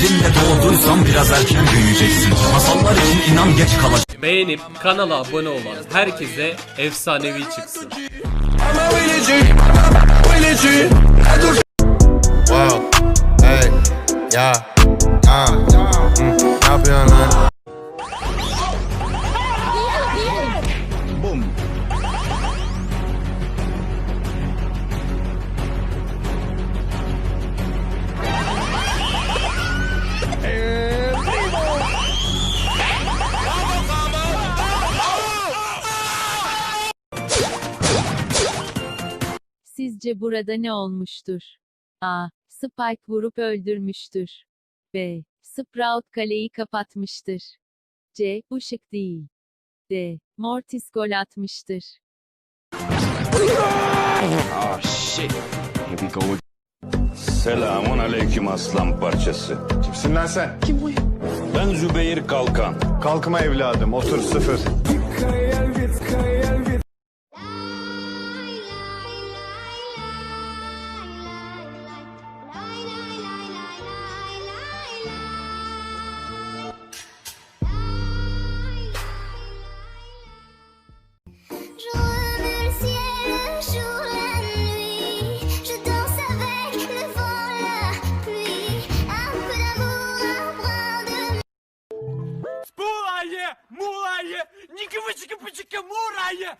doğduysan biraz erken büyüyeceksin. Masallar için inan geç kalacaksın Beğenip kanala abone olan herkese efsanevi çıksın. Wow, hey, ya, ah, hmm, ne yapıyorsun lan? Sizce burada ne olmuştur? A. Spike vurup öldürmüştür. B. Sprout kaleyi kapatmıştır. C. Bu şık değil. D. Mortis gol atmıştır. Selamun aleyküm aslan parçası. Kimsin lan sen? Ben Zübeyir Kalkan. Kalkma evladım, otur sıfır. Je Никивычики-пычики мурае!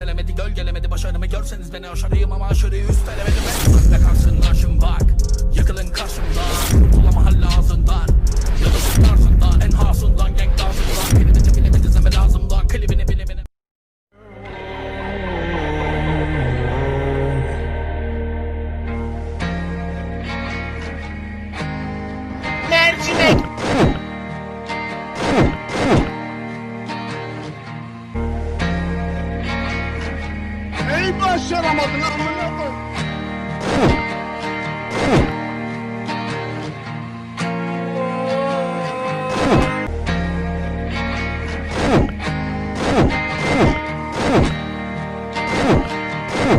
Gelemedi gölgelemedi başarımı görseniz beni aşarıyım ama aşırıyı üstelemedim Önde kalsın aşım bak Neyi başaramadın amına koy? dum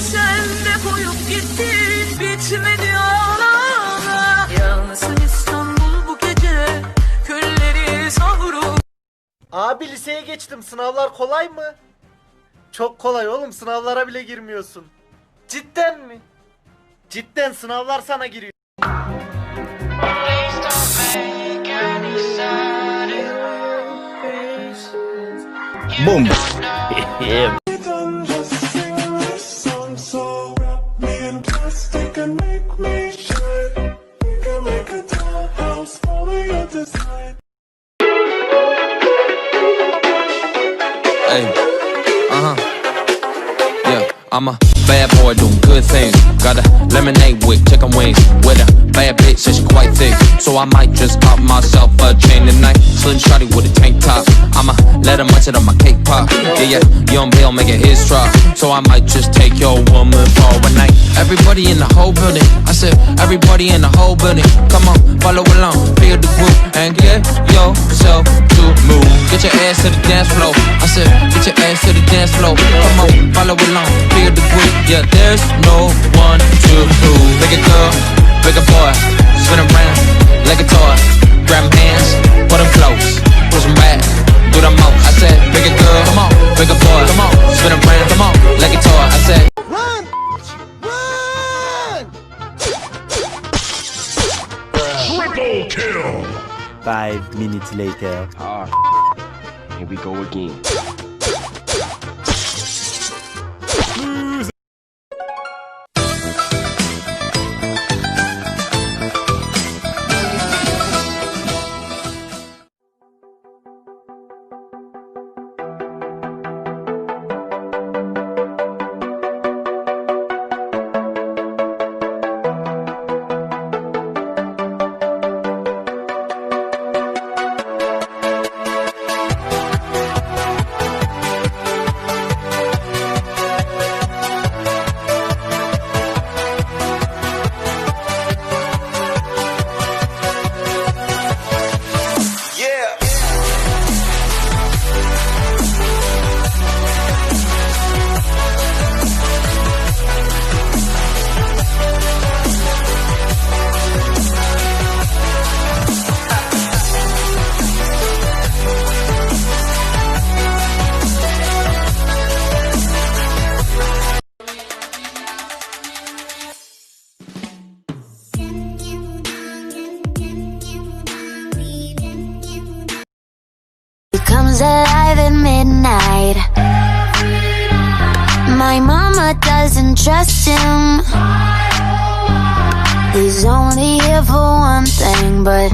Sen de koyup gittin bitmedi ağlama Yalnızsın İstanbul bu gece Külleri savrul Abi liseye geçtim. Sınavlar kolay mı? Çok kolay oğlum. Sınavlara bile girmiyorsun. Cidden mi? Cidden sınavlar sana giriyor. Boom I'm a bad boy doing good things. Got a lemonade with chicken wings. With a bad bitch, she quite thick. So I might just pop myself a chain tonight. Slim shotty with a tank top. I'ma let her munch it on my cake pop. Yeah, yeah, young Bill make it his drop. So I might just take your woman for a night. Everybody in the whole building. I said, everybody in the whole building. Come on, follow along, feel the groove, and get yourself to move. Get your ass to the dance floor. I said, get your ass to the dance floor. Come on, follow along, there's no one to prove. Big a girl, big a boy, spin around like a toy. Grab 'em hands, put 'em close, push 'em back, do the most. I said, big a girl, come on, big a boy, come on, spin around, come on, like a toy. I said. run, run. Triple kill. Five minutes later. Ah, here we go again. Trust him. He's only here for one thing, but